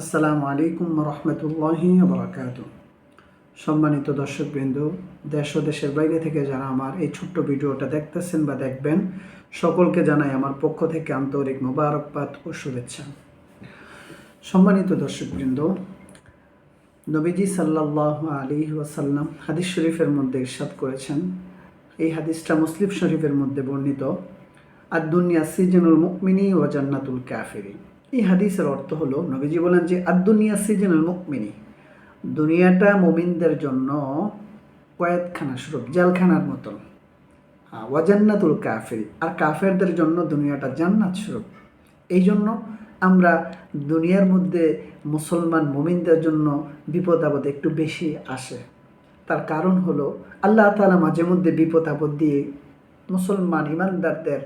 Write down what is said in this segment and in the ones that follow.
আসসালামু আলাইকুম রহমতুল্লাহি বরাকাত সম্মানিত দর্শকবৃন্দ, দেশ ও দেশের বাইরে থেকে যারা আমার এই ছোট্ট ভিডিওটা দেখতেছেন বা দেখবেন, সকলকে জানাই আমার পক্ষ থেকে আন্তরিক মোবারকবাদ ও শুভেচ্ছা। সম্মানিত দর্শকবৃন্দ, নবীজি সাল্লাহ আলী ওয়াসাল্লাম হাদিস শরীফের মধ্যে ইরশাদ করেছেন। এই হাদিসটা মুসলিম শরীফের মধ্যে বর্ণিত আর দুনিয়া সিজনুল মুকমিনী ও জান্নাতুল কাফিরি এই হাদিসের অর্থ হলো, নবীজি বলেন যে আর দুনিয়া সিজনুল মুকমিনী। দুনিয়াটা মোমিনদের জন্য কয়েদখানা স্বরূপ, জেলখানার মতন ওয়াজান্নাতুল কাফিরি। আর কাফেরদের জন্য দুনিয়াটা জান্নাত স্বরূপ। এই জন্য আমরা দুনিয়ার মধ্যে মুসলমান মোমিনদের জন্য বিপদ আপদ একটু বেশি আসে। তার কারণ হলো, আল্লাহ তালা মাঝে মধ্যে বিপদ আপদ দিয়ে মুসলমান ইমানদারদের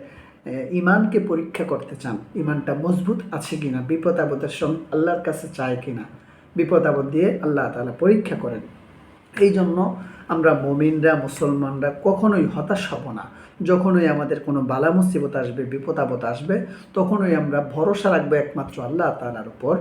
ইমানকে পরীক্ষা করতে চান ইমানটা মজবুত আছে কিনা, বিপদ আপদের সঙ্গে আল্লাহর কাছে চায় কিনা, বিপদ আপদ দিয়ে আল্লাহ তালা পরীক্ষা করেন। এই জন্য আমরা মমিনরা, মুসলমানরা কখনোই হতাশ হব না। যখনই আমাদের কোনো বালা মুসিবত আসবে, বিপদ আপদ আসবে, তখনই আমরা ভরসা রাখব একমাত্র আল্লাহ তালার উপর।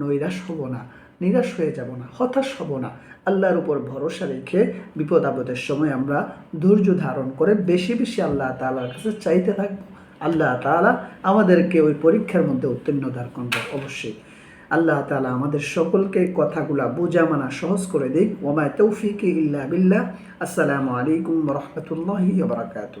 নৈরাশ হব না, নিরাশ হয়ে যাব না, হতাশ হব না। আল্লাহর উপর ভরসা রেখে বিপদ আপদের সময় আমরা ধৈর্য ধারণ করে বেশি বেশি আল্লাহ তালার কাছে চাইতে থাকব। আল্লাহ তালা আমাদেরকে ওই পরীক্ষার মধ্যে উত্তীর্ণ দান করবে অবশ্যই। আল্লাহ তালা আমাদের সকলকে কথাগুলা বোঝা মানা সহজ করে দিক। ওমায় তৌফিক ইল্লা বিল্লাহ। আসসালামু আলাইকুম রহমতুল্লাহি বারাকাতু